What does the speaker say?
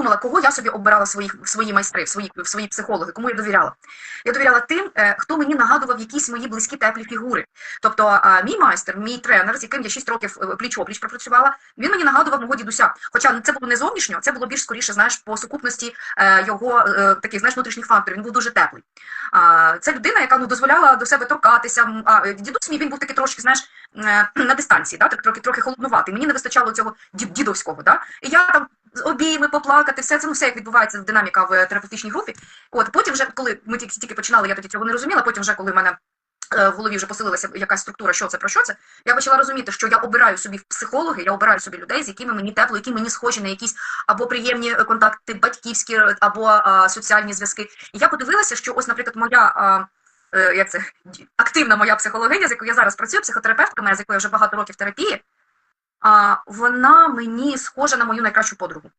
подумала, кого я собі обирала своїх свої майстри, свої свої психологи, кому я довіряла. Я довіряла тим, е, хто мені нагадував якісь мої близькі теплі фігури. Тобто, е, мій майстер, мій тренер, з яким я 6 років пліч опліч пропрацювала, він мені нагадував мого дідуся. Хоча це було не зовнішньо, це було більш скоріше, знаєш, по сукупності е, його е, таких знаєш внутрішніх факторів. Він був дуже теплий. Це людина, яка ну дозволяла до себе торкатися. А е, дідусь мій він був такий трошки, знаєш, е, на дистанції, да, трохи трохи холоднуватий. Мені не вистачало цього дід- дідовського. Да? І я там з обійми поплакати, все це ну все як відбувається динаміка в е, терапевтичній групі. От потім, вже коли ми тільки тільки починали, я тоді цього не розуміла. Потім, вже коли в мене е, в голові вже поселилася якась структура, що це про що це. Я почала розуміти, що я обираю собі психологи, я обираю собі людей, з якими мені тепло, які мені схожі на якісь або приємні е, контакти, батьківські, або а, соціальні зв'язки. І я подивилася, що ось, наприклад, моя. А, як це активна моя психологиня, з якою я зараз працюю, психотерапевтка моя, з якою я вже багато років терапії, а, вона мені схожа на мою найкращу подругу.